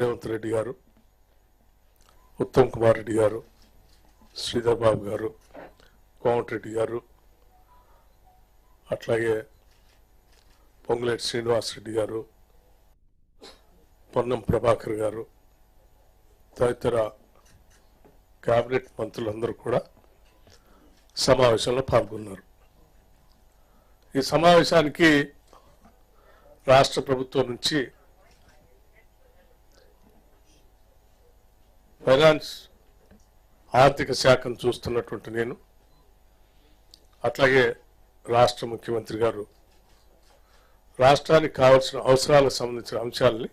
రేవంత్ రెడ్డి గారు ఉత్తమ్ కుమార్ రెడ్డి గారు శ్రీధర్ బాబు గారు కోమటిరెడ్డి గారు అట్లాగే పొంగులేటి శ్రీనివాస్ రెడ్డి గారు పొన్నం ప్రభాకర్ గారు తదితర కేబినెట్ మంత్రులందరూ కూడా సమావేశంలో పాల్గొన్నారు. ఈ సమావేశానికి రాష్ట్ర ప్రభుత్వం నుంచి ఫైనాన్స్ ఆర్థిక శాఖను చూస్తున్నటువంటి నేను. అట్లాగే రాష్ట్ర ముఖ్యమంత్రి గారు రాష్ట్రానికి కావాల్సిన అవసరాలకు సంబంధించిన అంశాలని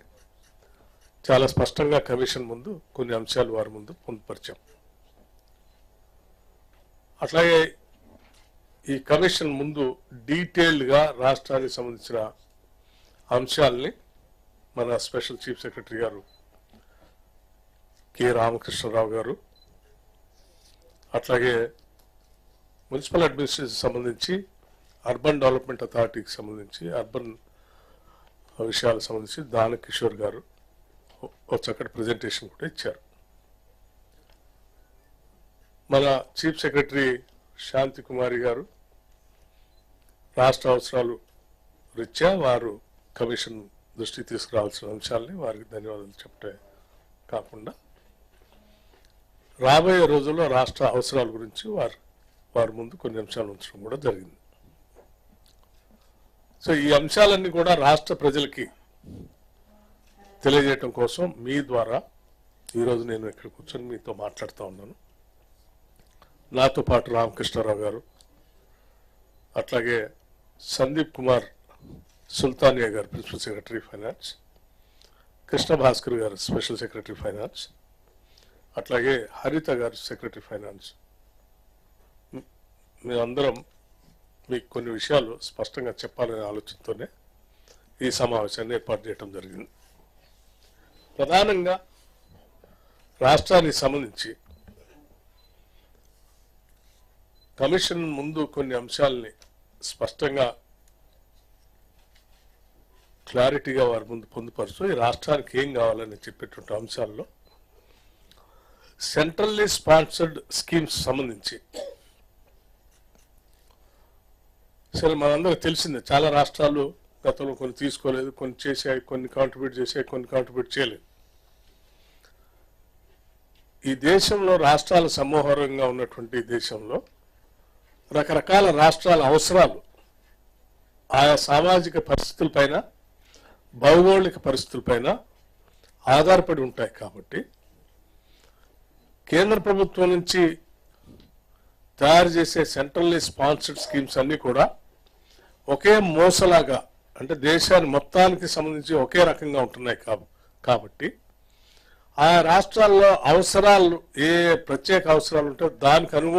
చాలా స్పష్టంగా కమిషన్ ముందు కొన్ని అంశాలు వారి ముందు పొందుపరిచాం. అట్లాగే ఈ కమిషన్ ముందు డీటెయిల్డ్గా రాష్ట్రానికి సంబంధించిన అంశాలని మన స్పెషల్ చీఫ్ సెక్రటరీ గారు కె. రామకృష్ణరావు గారు అట్లాగే మున్సిపల్ అడ్మినిస్ట్రేషన్ సంబంధించి అర్బన్ డెవలప్మెంట్ అథారిటీకి సంబంధించి అర్బన్ విషయాలకు సంబంధించి దాన కిషోర్ గారు ఒక చక్కటి ప్రజెంటేషన్ కూడా ఇచ్చారు. మన చీఫ్ సెక్రటరీ శాంతి కుమారి గారు రాష్ట్ర అవసరాలు రీత్యా వారు కమిషన్ దృష్టికి తీసుకురావాల్సిన అంశాలని వారికి ధన్యవాదాలు చెప్పే కాకుండా రాబోయే రోజుల్లో రాష్ట్ర అవసరాల గురించి వారు వారి ముందు కొన్ని అంశాలు ఉంచడం కూడా జరిగింది. సో ఈ అంశాలన్నీ కూడా రాష్ట్ర ప్రజలకి తెలియజేయటం కోసం మీ ద్వారా ఈరోజు నేను ఇక్కడ కూర్చొని మీతో మాట్లాడుతూ ఉన్నాను. నాతో పాటు రామకృష్ణారావు గారు అట్లాగే సందీప్ కుమార్ సుల్తానియా గారు principal secretary finance Krishna Bhaskar గారు స్పెషల్ సెక్రటరీ ఫైనాన్స్ అట్లాగే హరిత గారు సెక్రటరీ ఫైనాన్స్. మేమందరం మీకు కొన్ని విషయాలు స్పష్టంగా చెప్పాలనే ఆలోచనతోనే ఈ సమావేశాన్ని ఏర్పాటు చేయడం జరిగింది. ప్రధానంగా రాష్ట్రానికి సంబంధించి కమిషన్ ముందు కొన్ని అంశాలని స్పష్టంగా క్లారిటీగా వారి ముందు పొందుపరుస్తూ ఈ రాష్ట్రానికి ఏం కావాలని చెప్పేటువంటి అంశాల్లో సెంట్రల్లీ స్పాన్సర్డ్ స్కీమ్స్ సంబంధించి. సరే మనందరికి తెలిసిందే చాలా రాష్ట్రాలు గతంలో కొన్ని తీసుకోలేదు కొన్ని చేసాయి కొన్ని కాంట్రిబ్యూట్ చేసాయి కొన్ని కాంట్రిబ్యూట్ చేయలేదు. ఈ దేశంలో రాష్ట్రాల సమూహంగా ఉన్నటువంటి దేశంలో రకరకాల రాష్ట్రాల అవసరాలు ఆయా సామాజిక పరిస్థితులపైన భౌగోళిక పరిస్థితులపైన ఆధారపడి ఉంటాయి కాబట్టి కేంద్ర ప్రభుత్వం నుంచి తయారు చేసే సెంట్రల్లీ స్పాన్సర్డ్ స్కీమ్స్ అన్నీ కూడా ఒకే మోసలాగా అంటే దేశాన్ని మొత్తానికి సంబంధించి ఒకే రకంగా ఉంటున్నాయి కాబ- కాబట్టి ఆయా రాష్ట్రాల్లో అవసరాలు ఏ ప్రత్యేక అవసరాలు ఉంటే దానికి అనుగుణంగా